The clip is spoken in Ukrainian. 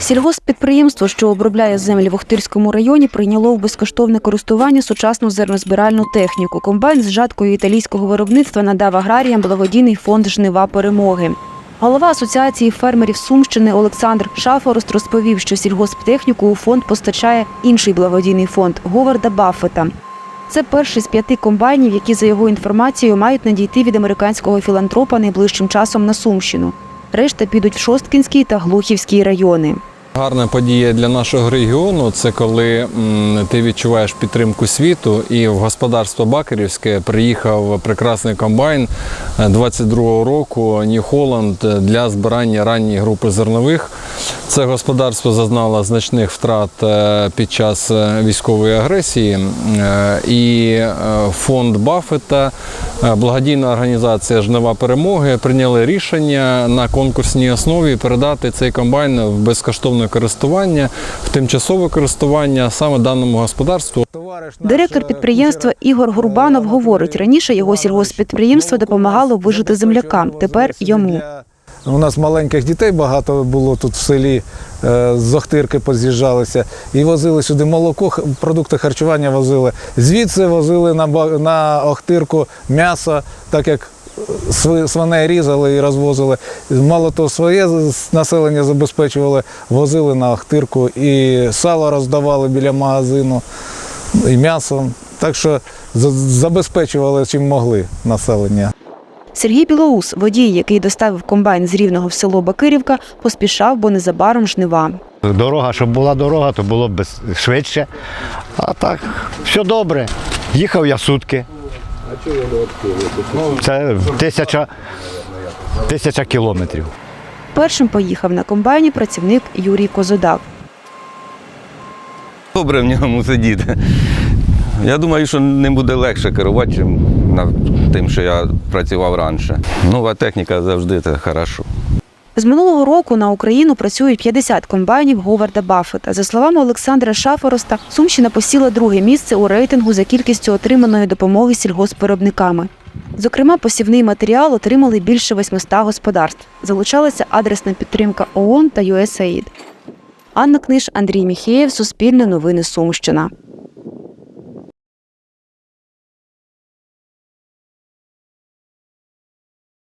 Сільгосппідприємство, що обробляє землі в Охтирському районі, прийняло в безкоштовне користування сучасну зернозбиральну техніку. Комбайн з жаткою італійського виробництва надав аграріям благодійний фонд Жнива перемоги. Голова асоціації фермерів Сумщини Олександр Шафорост розповів, що сільгосптехніку у фонд постачає інший благодійний фонд Говарда Баффета. Це перший з п'яти комбайнів, які за його інформацією мають надійти від американського філантропа найближчим часом на Сумщину. Решта підуть в Шосткінський та Глухівський райони. Гарна подія для нашого регіону це коли ти відчуваєш підтримку світу, і в господарство Бакерівське приїхав прекрасний комбайн е, 22-го року New Holland для збирання ранньої групи зернових. Це господарство зазнало значних втрат е, під час е, військової агресії. Е, І фонд Баффета, благодійна організація Жнива перемоги прийняли рішення на конкурсній основі передати цей комбайн в безкоштовне користування, в тимчасове користування саме даному господарству. Директор підприємства Ігор Гурбанов говорить, раніше його сільгоспідприємство допомагало вижити землякам. Тепер йому. У нас маленьких дітей багато було тут в селі, е, з Охтирки поз'їжджалися і возили сюди молоко, продукти харчування возили. Звідси возили на, на Охтирку м'ясо, так як свиней різали і розвозили. Мало того, своє населення забезпечували, возили на Охтирку і сало роздавали біля магазину, і м'ясо. Так що забезпечували чим могли населення. Сергій Білоус, водій, який доставив комбайн з Рівного в село Бакирівка, поспішав, бо незабаром жнива. Дорога, щоб була дорога, то було б швидше. А так, все добре. Їхав я сутки. Це тисяча, тисяча кілометрів. Першим поїхав на комбайні працівник Юрій Козодав. добре в ньому сидіти. Я думаю, що ним буде легше керувати, чим на тим, що я працював раніше. Нова техніка завжди це хорошо. З минулого року на Україну працюють 50 комбайнів Говарда Баффета. За словами Олександра Шафороста, Сумщина посіла друге місце у рейтингу за кількістю отриманої допомоги сільгоспвиробниками. Зокрема, посівний матеріал отримали більше 800 господарств. Залучалася адресна підтримка ООН та USAID. Анна Книж, Андрій Міхеєв, Суспільне новини Сумщина.